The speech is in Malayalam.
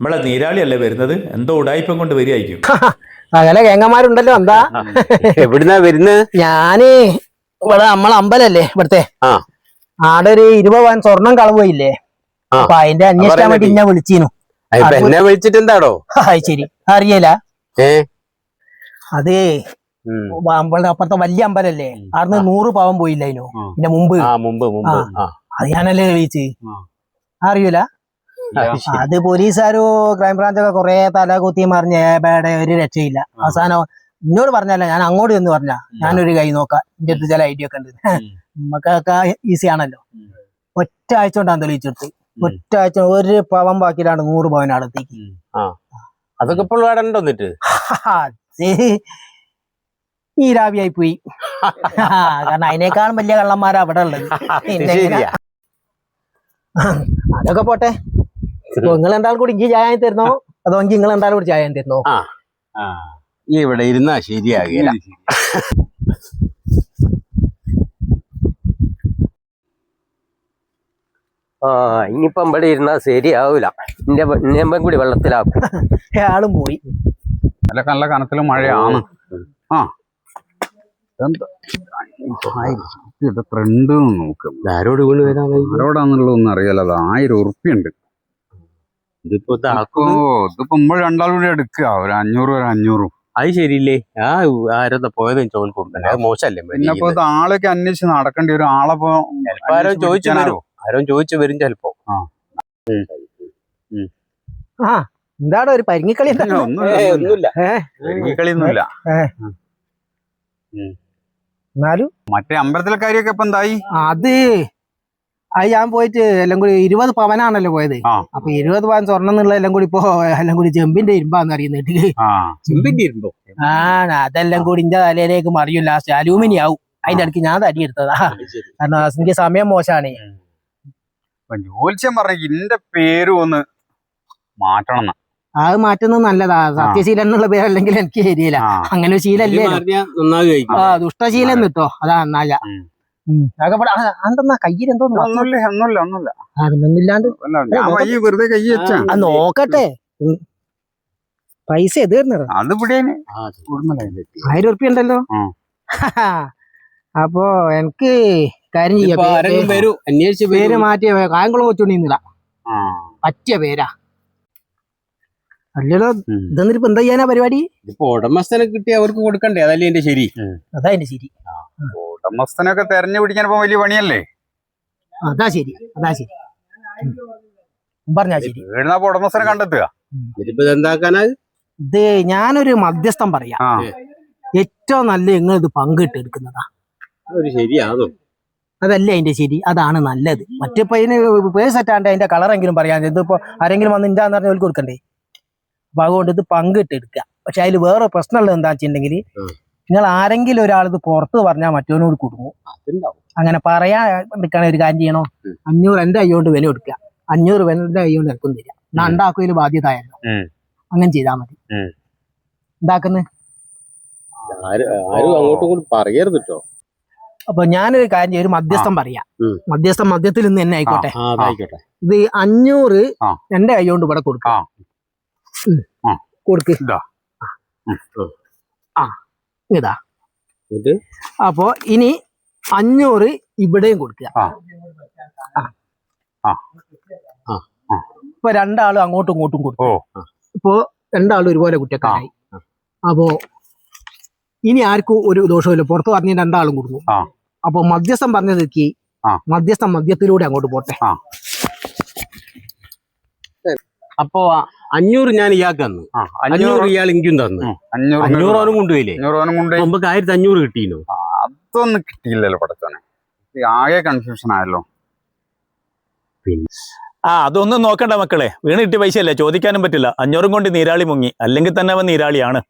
നമ്മളെ നീരാളിയല്ലേ വരുന്നത്? എന്തോ ഉടായിപ്പം കൊണ്ട് വരികയായിരിക്കും അങ്ങനെ കേങ്ങന്മാരുണ്ടല്ലോ എന്താ? എവിടുന്നാ വരുന്നത് ഞാൻ ഇവിടെ നമ്മളെ അമ്പലല്ലേ ഇവിടത്തെ. ആടെ ഒരു ഇരുപത് പവൻ സ്വർണം കളവ് പോയില്ലേ? ആ. അപ്പൊ അതിന്റെ അന്വേഷിക്കാൻ വേണ്ടി എന്നെ വിളിച്ചീനു. ഇപ്പൊ എന്നെ വിളിച്ചിട്ട് എന്താടോ അത് ശരി. അറിയല അത്. അമ്പലം അപ്പുറത്തെ വലിയ അമ്പലല്ലേ? അവിടുന്ന് നൂറ് പാവം പോയില്ല അതിനോ. പിന്നെ മുമ്പ്. ആ മുമ്പ് മുമ്പ്. ആ. ആ. അത് ഞാനല്ലേ ചോദിച്ച് ആ. അറിയൂല. അത് പോലീസുകാരോ ക്രൈംബ്രാഞ്ചൊക്കെ കൊറേ തല കുത്തി മറിഞ്ഞ് ഏബയുടെ ഒരു രക്ഷയില്ല. അവസാനം എന്നോട് പറഞ്ഞല്ല ഞാൻ അങ്ങോട്ട് എന്ന് പറഞ്ഞ ഞാനൊരു കൈ നോക്കാം എന്റെ അടുത്ത് ചില ഐഡിയ ഒക്കെ ഉണ്ട്. നമുക്കൊക്കെ ഈസി ആണല്ലോ. ഒറ്റ ആഴ്ച കൊണ്ടാണ് തെളിയിച്ചെടുത്ത് ഒറ്റ ആഴ്ച ഒരു പവൻ ബാക്കിയിലാണ് നൂറ് പവൻ അടുത്തേക്ക് അതൊക്കെ ഇപ്പോൾ ഈ രാവിയായി പോയി. കാരണം അതിനേക്കാളും വലിയ കള്ളന്മാരാ അവിടെ ഉള്ളത്. അതൊക്കെ പോട്ടെ. നിങ്ങൾ എന്തായാലും കൂടി ഇഞ്ചി ചായ തരുന്നോ? അതോ ഇഞ്ചി നിങ്ങൾ എന്തായാലും കൂടി ചായ തരുന്നോ? ഇവിടെ ഇരുന്നാ ശരിയാകില്ല. ആ ഇനിയിപ്പം ഇവിടെ ഇരുന്നാ ശരിയാവൂല. എന്റെ എന്നെമ്പം കൂടി വെള്ളത്തിലാക്കും. ആളും പോയി. നല്ല നല്ല കണത്തിൽ മഴയാണ്. ആ. ഫ്രണ്ട് നോക്കും. ആരോട് വീണ് വരാൻ ആരോടാന്നുള്ളതൊന്നും അറിയാലോ. അത് ആയിരം ഉറുപ്പിയുണ്ട് ഇതിപ്പോ ഇതാക്കും ഇതിപ്പോ നമ്മൾ രണ്ടാളും കൂടി എടുക്കുക ഒരു അഞ്ഞൂറ് ഒരു അഞ്ഞൂറും. അത് ശരിയില്ലേ? ആ ആരെന്താ പോയത്? ചോദിൽ കൊടുക്കണ്ടേ അത് മോശമല്ലേ? പിന്നെ ഇപ്പൊ ഇത് ആളൊക്കെ അന്വേഷിച്ച് നടക്കേണ്ടി ഒരു ആളപ്പോ ആരോ ചോദിച്ചു? വരും. ആരോ ചോദിച്ചു വരും ചെലപ്പോ. ആ. എന്താടോ ഒരു പരിങ്ങിക്കളി ഒന്നുമില്ല, ഏയ്, ഒന്നുമില്ല. ഒന്നുമില്ല. ഈ കളിയൊന്നുമില്ല എന്നാലും മറ്റേ അമ്പലത്തിലെ കാര്യമൊക്കെ ഇപ്പൊ എന്തായി? അത് അത് ഞാൻ പോയിട്ട് എല്ലാം കൂടി ഇരുപത് പവനാണല്ലോ പോയത്. അപ്പൊ ഇരുപത് പവൻ സ്വർണം എന്നുള്ള എല്ലാം കൂടി ഇപ്പോ എല്ലാം കൂടി ചെമ്പിന്റെ ഇരുമ്പാന്ന് അറിയുന്നിട്ട് ആ. ചിമ്പിന്റെ ഇരുമ്പോ? ആ അതെല്ലാം കൂടി ഇന്റെ തലയിലേക്ക് മറിയും ലാസ്റ്റ് അലൂമിനി ആവും. അതിന്റെ ഇടയ്ക്ക് ഞാൻ തടി എടുത്തതാ. കാരണം എനിക്ക് സമയം മോശമാണ് പറഞ്ഞ ഇന്റെ പേര് ഒന്ന് മാറ്റണം ആ അത് മാറ്റുന്നത് നല്ലതാ. സത്യശീലൻ എന്നുള്ള പേരല്ലെങ്കിൽ എനിക്ക് ശരിയില്ല. അങ്ങനെ ഒരു ശീലല്ലേ ആ ദുഷ്ടശീലം കിട്ടോ. അതാ നന്നായ. എന്തെന്നാ കയ്യിൽ എന്തോ ഒന്നുമില്ല ഒന്നുമില്ല അതിനൊന്നില്ലാണ്ട് വെറുതെ കൈ വെച്ചാ. നോക്കട്ടെ. പൈസ എത് തരുന്നത് അത് ഇവിടെയാണ്. ആ, ആയിരം ഉറുപ്പ്യ ഉണ്ടല്ലോ? അപ്പോ എനിക്ക് കാര്യം ചെയ്യാം. പേര് മാറ്റിയ കായംകുളം കൊച്ചുണ്ണിന്നില്ല ആ. പറ്റിയ പേരാ. അല്ലല്ലോ. ഇതെന്നിട്ട് ഇപ്പൊ എന്താ ചെയ്യാനാ പരിപാടി? ഇപ്പൊ ഉടമസ്ഥനെ കിട്ടി അവർക്ക് കൊടുക്കണ്ടേ? അതല്ലേ എന്റെ ശരി. അതാ എന്റെ ശരി. ഉടമസ്ഥനൊക്കെ തെരഞ്ഞു പിടിക്കാൻ ഇപ്പൊ വലിയ പണിയല്ലേ? അതാ ശരി അതാ ശരി. പറഞ്ഞാ ശരി. വീടിനപ്പോ ഉടമസ്ഥനെ കണ്ടെത്തുക. ഇതിപ്പോ എന്താക്കാനാ? ഇത് ഞാനൊരു മധ്യസ്ഥം പറയാം. ഏറ്റവും നല്ല നിങ്ങൾ ഇത് പങ്കിട്ട് എടുക്കുന്നതാ ശരിയാണോ? അതല്ലേ അതിന്റെ ശരി? അതാണ് നല്ലത്. മറ്റിപ്പോ ഇതിന് പേര് സെറ്റാണ്ട് അതിന്റെ കളറെങ്കിലും പറയാൻ ഇതിപ്പോ ആരെങ്കിലും വന്ന് ഇണ്ടാന്ന് പറഞ്ഞാൽ ഓൽക്ക് കൊടുക്കണ്ടേ? അപ്പൊ അതുകൊണ്ട് ഇത് പങ്കിട്ട് എടുക്കുക പക്ഷെ അതിൽ വേറെ പ്രശ്നമുള്ളത് എന്താ വെച്ചിട്ടുണ്ടെങ്കിൽ നിങ്ങൾ ആരെങ്കിലും ഒരാൾ ഇത് പുറത്ത് പറഞ്ഞാൽ മറ്റവനോട് കൊടുക്കും. അങ്ങനെ പറയാൻ എടുക്കണ ഒരു കാര്യം ചെയ്യണോ. അഞ്ഞൂറ് എന്റെ അയ്യോണ്ട് വില കൊടുക്കുക അഞ്ഞൂറ് എന്റെ അയ്യോണ്ട് എനിക്കും തരിക ഞാൻ ഉണ്ടാക്കുകയിൽ ബാധ്യതയല്ലോ. ആയിരുന്നു അങ്ങനെ ചെയ്താൽ മതി. ഉണ്ടാക്കുന്നത് പറയരുത് കേട്ടോ അപ്പൊ ഞാനൊരു കാര്യം ഒരു മധ്യസ്ഥം പറയാം. മധ്യസ്ഥം മധ്യത്തിൽ നിന്ന് തന്നെ ആയിക്കോട്ടെ. ഇത് അഞ്ഞൂറ്. എന്റെ കൈ കൊണ്ട് ഇവിടെ കൊടുക്കാം. ഉം. ആ. കൊടുക്ക്. ഇതാ. അപ്പോ ഇനി അഞ്ഞൂറ് ഇവിടെയും കൊടുക്കുക. ഇപ്പൊ രണ്ടാളും അങ്ങോട്ടും ഇങ്ങോട്ടും കൊടുക്കും ഇപ്പോ രണ്ടാളും ഒരുപോലെ കുറ്റക്കാരായി. അപ്പോ ഇനി ആർക്കും ഒരു ദോഷമില്ല പുറത്ത് പറഞ്ഞ രണ്ടാളും കൊടുക്കും. അപ്പൊ മധ്യസ്ഥം പറഞ്ഞു നിൽക്കി മധ്യസ്ഥം മധ്യത്തിലൂടെ അങ്ങോട്ട് പോട്ടെ. അപ്പൊ അഞ്ഞൂറ് ഞാൻ ഇയാൾക്ക് തന്നു. അഞ്ഞൂറ് ഇയാൾ എനിക്കും തന്നു. അഞ്ഞൂറ് അവനും കൊണ്ടുപോയില്ലേ? നമുക്ക് ആയിരത്തി അഞ്ഞൂറ് കിട്ടീനോ അതൊന്നും കിട്ടിയില്ലല്ലോ പടച്ചോനെ. ആകെ കൺഫ്യൂഷൻ ആയല്ലോ. ആ അതൊന്നും നോക്കണ്ട മക്കളെ. വീണ് കിട്ടിയ പൈസ അല്ലേ ചോദിക്കാനും പറ്റില്ല. അഞ്ഞൂറും കൊണ്ട് നീരാളി മുങ്ങി. അല്ലെങ്കിൽ തന്നെ അവൻ നീരാളിയാണ്.